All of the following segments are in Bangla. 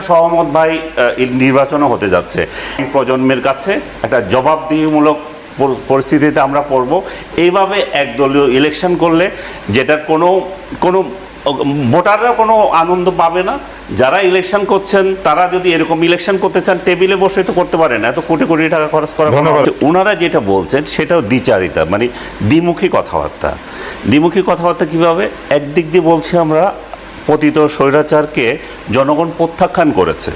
সহমত ভাই নির্বাচনও হতে যাচ্ছে। প্রজন্মের কাছে একটা জবাবদিহিমূলক পর- পরিস্থিতিতে আমরা পড়ব। এইভাবে একদলীয় ইলেকশন করলে যেটার কোনো কোনো ভোটাররা কোনো আনন্দ পাবে না। যারা ইলেকশন করছেন তারা যদি এরকম ইলেকশন করতে চান টেবিলে বসে তো করতে পারেন এত কোটি কোটি টাকা খরচ করা ওনারা যেটা বলছেন সেটাও দ্বিচারিতা মানে দ্বিমুখী কথাবার্তা। দ্বিমুখী কথাবার্তা কীভাবে? একদিক দিয়ে বলছি আমরা পতিত স্বৈরাচারকে জনগণ প্রত্যাখ্যান করেছে।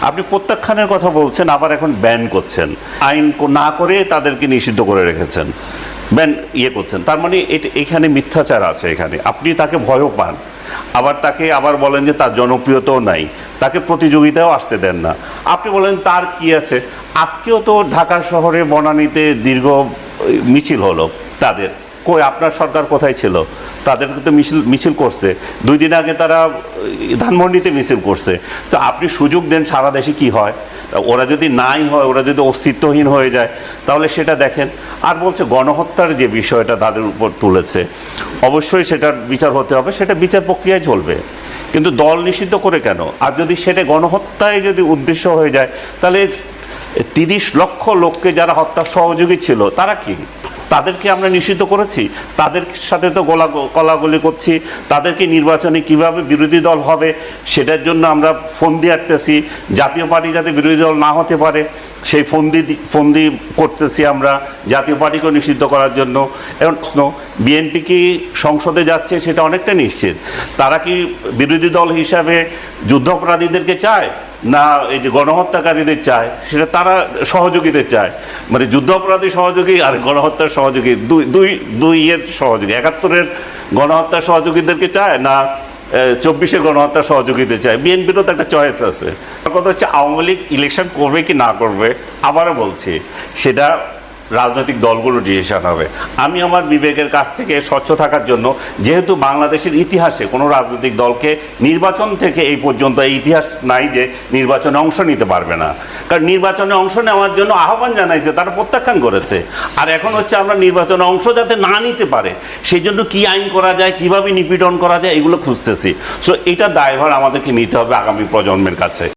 আপনি প্রত্যাখ্যানের কথা বলছেন, আবার এখন ব্যান করছেন। আইন না করে তাদেরকে নিষিদ্ধ করে রেখেছেন। ব্যান ইয়ে করছেন। তার মানে এখানে মিথ্যাচার আছে এখানে। আপনি তাকে ভয়ও পান। আবার তাকে আবার বলেন যে তার জনপ্রিয়তাও নাই। তাকে প্রতিযোগিতাও আসতে দেন না। আপনি বলেন তার কি আছে? আজকেও তো ঢাকা শহরে বনানীতে দীর্ঘ মিছিল হলো তাদের। কই, আপনার সরকার কোথায় ছিল? তাদেরকে তো মিছিল মিছিল করছে। দুই দিন আগে তারা ধানমন্ডিতে মিছিল করছে। তো আপনি সুযোগ দেন সারা দেশে কি হয়। ওরা যদি নাই হয়, ওরা যদি অস্তিত্বহীন হয়ে যায়, তাহলে সেটা দেখেন। আর বলছে গণহত্যার যে বিষয়টা তাদের উপর তুলেছে, অবশ্যই সেটার বিচার হতে হবে, সেটা বিচার প্রক্রিয়ায় চলবে। কিন্তু দল নিষিদ্ধ করে কেন? আর যদি সেটা গণহত্যায় যদি উদ্দেশ্য হয়ে যায়, তাহলে তিরিশ লক্ষ লোককে যারা হত্যার সহযোগী ছিল, তারা কি? তাদেরকে আমরা নিষিদ্ধ করেছি। তাদের সাথে তো গোলা কলাগুলি করছি। তাদেরকে নির্বাচনে কীভাবে বিরোধী দল হবে, সেটার জন্য আমরা ফোন দিয়ে আটতেছি জাতীয় পার্টি যাতে বিরোধী দল না হতে পারে সেই ফন্দি ফন্দি করতেছি আমরা জাতীয় পার্টিকেও নিষিদ্ধ করার জন্য। এখন প্রশ্ন, বিএনপি কি সংসদে যাচ্ছে সেটা অনেকটা নিশ্চিত। তারা কি বিরোধী দল হিসাবে যুদ্ধাপরাধীদেরকে চায় না এই যে গণহত্যাকারীদের চায়? সেটা তারা সহযোগীদের চায়। মানে যুদ্ধাপরাধী সহযোগী আর গণহত্যার সহযোগী দুই দুই দুই ইয়ের সহযোগী। একাত্তরের গণহত্যার সহযোগীদেরকে চায় না চব্বিশের গণহত্যার সহযোগিতা চায় বিএনপিরও তো একটা চয়েস আছে। কথা হচ্ছে আওয়ামী লীগ ইলেকশন করবে কি না করবে, আবারও বলছি, সেটা রাজনৈতিক দলগুলো ডিসিশন হবে। আমি আমার বিবেকের কাছ থেকে স্বচ্ছ থাকার জন্য যেহেতু বাংলাদেশের ইতিহাসে কোনো রাজনৈতিক দলকে নির্বাচন থেকে এই পর্যন্ত এই ইতিহাস নাই যে নির্বাচনে অংশ নিতে পারবে না। কারণ নির্বাচনে অংশ নেওয়ার জন্য আহ্বান জানাইছে, তারা প্রত্যাখ্যান করেছে। আর এখন হচ্ছে আমরা নির্বাচনে অংশ যাতে না নিতে পারে সেই জন্য কি আইন করা যায়, কীভাবে নিপীড়ন করা যায়, এগুলো খুঁজতেছি। সো এটা দায়ভার আমাদেরকে নিতে হবে আগামী প্রজন্মের কাছে।